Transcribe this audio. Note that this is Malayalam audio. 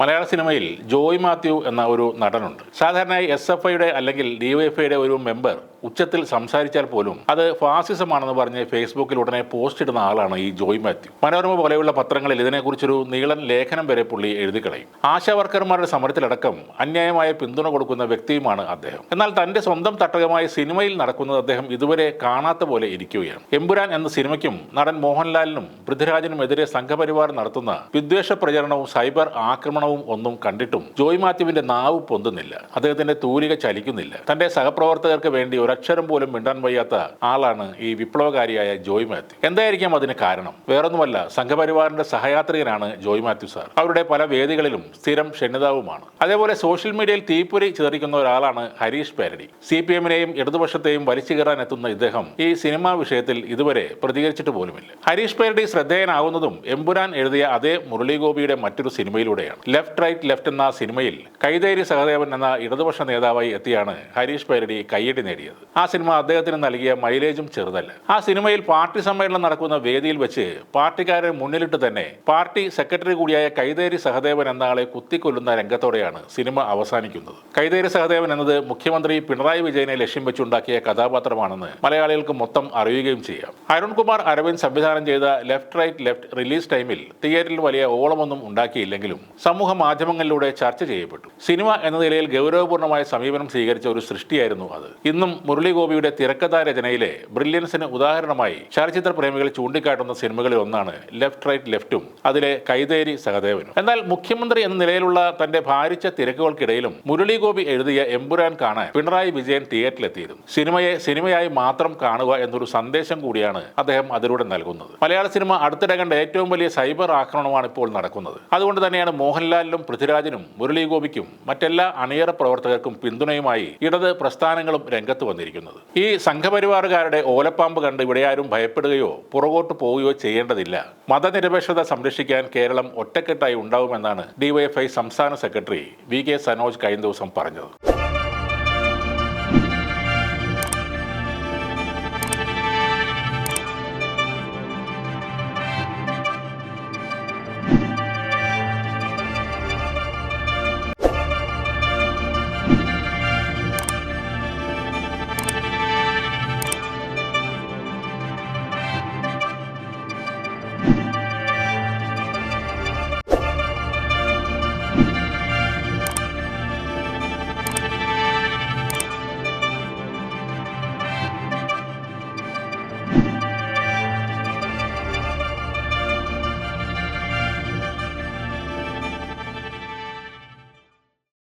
മലയാള സിനിമയിൽ ജോയ് മാത്യു എന്ന ഒരു നടനുണ്ട്. സാധാരണയായി എസ് എഫ് ഐയുടെ അല്ലെങ്കിൽ ഡിവൈഎഫ്ഐയുടെ ഒരു മെമ്പർ ഉച്ചത്തിൽ സംസാരിച്ചാൽ പോലും അത് ഫാസിസമാണെന്ന് പറഞ്ഞ് ഫേസ്ബുക്കിൽ ഉടനെ പോസ്റ്റ് ഇടുന്ന ആളാണ് ഈ ജോയ് മാത്യു. മനോരമ പോലെയുള്ള പത്രങ്ങളിൽ ഇതിനെക്കുറിച്ചൊരു നീളൻ ലേഖനം വരെ പുള്ളി എഴുതി കളയും. ആശാ വർക്കർമാരുടെ സമരത്തിലടക്കം അന്യായമായ പിന്തുണ കൊടുക്കുന്ന വ്യക്തിയുമാണ് അദ്ദേഹം. എന്നാൽ തന്റെ സ്വന്തം തട്ടകമായ സിനിമയിൽ നടക്കുന്നത് അദ്ദേഹം ഇതുവരെ കാണാത്ത പോലെ ഇരിക്കുകയാണ്. എമ്പുരാൻ എന്ന സിനിമയ്ക്കും നടൻ മോഹൻലാലിനും പൃഥ്വിരാജിനും എതിരെ സംഘപരിവാർ നടത്തുന്ന വിദ്വേഷ പ്രചരണവും സൈബർ ആക്രമണവും ഒന്നും കണ്ടിട്ടും ജോയ് മാത്യുവിന്റെ നാവ് പൊന്തുന്നില്ല. അദ്ദേഹത്തിന്റെ തൂലിക ചലിക്കുന്നില്ല. തന്റെ സഹപ്രവർത്തകർക്ക് വേണ്ടി ഒരക്ഷരം പോലും മിണ്ടാൻ വയ്യാത്ത ആളാണ് ഈ വിപ്ലവകാരിയായ ജോയ് മാത്യു. എന്തായിരിക്കാം അതിന് കാരണം? വേറൊന്നുമല്ല സംഘപരിവാറിന്റെ സഹയാത്രികനാണ് ജോയ് മാത്യു സാർ. അവരുടെ പല വേദികളിലും സ്ഥിരം ക്ഷണിതാവുമാണ്. അതേപോലെ സോഷ്യൽ മീഡിയയിൽ തീപ്പൊരി ചിതറിക്കുന്ന ഒരാളാണ് ഹരീഷ് പേരടി. സി പി എമ്മിനെയും ഇടതുപക്ഷത്തെയും വലിച്ചു കയറാൻ എത്തുന്ന ഇദ്ദേഹം ഈ സിനിമാ വിഷയത്തിൽ ഇതുവരെ പ്രതികരിച്ചിട്ട് പോലുമില്ല. ഹരീഷ് പേരടി ശ്രദ്ധേയനാകുന്നതും എമ്പുരാൻ എഴുതിയ അതേ മുരളീഗോപിയുടെ മറ്റൊരു സിനിമയിലൂടെയാണ്. ലെഫ്റ്റ് റൈറ്റ് ലെഫ്റ്റ് എന്ന സിനിമയിൽ കൈതേരി സഹദേവൻ എന്ന ഇടതുപക്ഷ നേതാവായി എത്തിയാണ് ഹരീഷ് പേരടി കയ്യടി നേടിയത്. ആ സിനിമ അദ്ദേഹത്തിന് നൽകിയ മൈലേജും ചെറുതല്ല. ആ സിനിമയിൽ പാർട്ടി സമ്മേളനം നടക്കുന്ന വേദിയിൽ വെച്ച് പാർട്ടിക്കാരെ മുന്നിലിട്ട് തന്നെ പാർട്ടി സെക്രട്ടറി കൂടിയായ കൈതേരി സഹദേവൻ എന്ന ആളെ കുത്തിക്കൊല്ലുന്ന രംഗത്തോടെയാണ് സിനിമ അവസാനിക്കുന്നത്. കൈതേരി സഹദേവൻ എന്നത് മുഖ്യമന്ത്രി പിണറായി വിജയനെ ലക്ഷ്യം വെച്ചുണ്ടാക്കിയ കഥാപാത്രമാണെന്ന് മലയാളികൾക്ക് മൊത്തം അറിയുകയും ചെയ്യാം. അരുൺകുമാർ അരവിന്ദ് സംവിധാനം ചെയ്ത ലെഫ്റ്റ് റൈറ്റ് ലെഫ്റ്റ് റിലീസ് ടൈമിൽ തിയേറ്ററിൽ വലിയ ഓളമൊന്നും ഉണ്ടാക്കിയില്ലെങ്കിലും സമൂഹ മാധ്യമങ്ങളിലൂടെ ചർച്ച ചെയ്യപ്പെട്ടു. സിനിമ എന്ന നിലയിൽ ഗൗരവപൂർണമായ സമീപനം സ്വീകരിച്ച ഒരു സൃഷ്ടിയായിരുന്നു അത്. ഇന്നും മുരളി ഗോപിയുടെ തിരക്കഥാ രചനയിലെ ബ്രില്യൻസിന് ഉദാഹരണമായി ചലച്ചിത്ര പ്രേമികൾ ചൂണ്ടിക്കാട്ടുന്ന സിനിമകളിൽ ഒന്നാണ് ലെഫ്റ്റ് റൈറ്റ് ലെഫ്റ്റും അതിലെ കൈതേരി സഹദേവനും. എന്നാൽ മുഖ്യമന്ത്രി എന്ന നിലയിലുള്ള തന്റെ ഭാരിച്ച തിരക്കുകൾക്കിടയിലും മുരളിഗോപി എഴുതിയ എമ്പുരാൻ കാണാൻ പിണറായി വിജയൻ തിയേറ്ററിലെത്തിയിരുന്നു. സിനിമയെ സിനിമയായി മാത്രം കാണുക എന്നൊരു സന്ദേശം കൂടിയാണ് അദ്ദേഹം അതിലൂടെ നൽകുന്നത്. മലയാള സിനിമ അടുത്തിടെ കണ്ട ഏറ്റവും വലിയ സൈബർ ആക്രമണമാണ് ഇപ്പോൾ നടക്കുന്നത്. അതുകൊണ്ട് തന്നെയാണ് മോഹൻലാലിനും പൃഥ്വിരാജിനും മുരളിഗോപിക്കും മറ്റെല്ലാ അണിയറ പ്രവർത്തകർക്കും പിന്തുണയുമായി ഇടത് പ്രസ്ഥാനങ്ങളും രംഗത്ത് വന്നിരിക്കുന്നത്. ഈ സംഘപരിവാറുകാരുടെ ഓലപ്പാമ്പ് കണ്ട് ഇവിടെ ആരും ഭയപ്പെടുകയോ പുറകോട്ട് പോവുകയോ ചെയ്യേണ്ടതില്ല. മതനിരപേക്ഷത സംരക്ഷിക്കാൻ കേരളം ഒറ്റക്കെട്ടായി ഉണ്ടാവുമെന്നാണ് ഡിവൈഎഫ്ഐ സംസ്ഥാന സെക്രട്ടറി വി കെ സനോജ് കഴിഞ്ഞ ദിവസം പറഞ്ഞത്.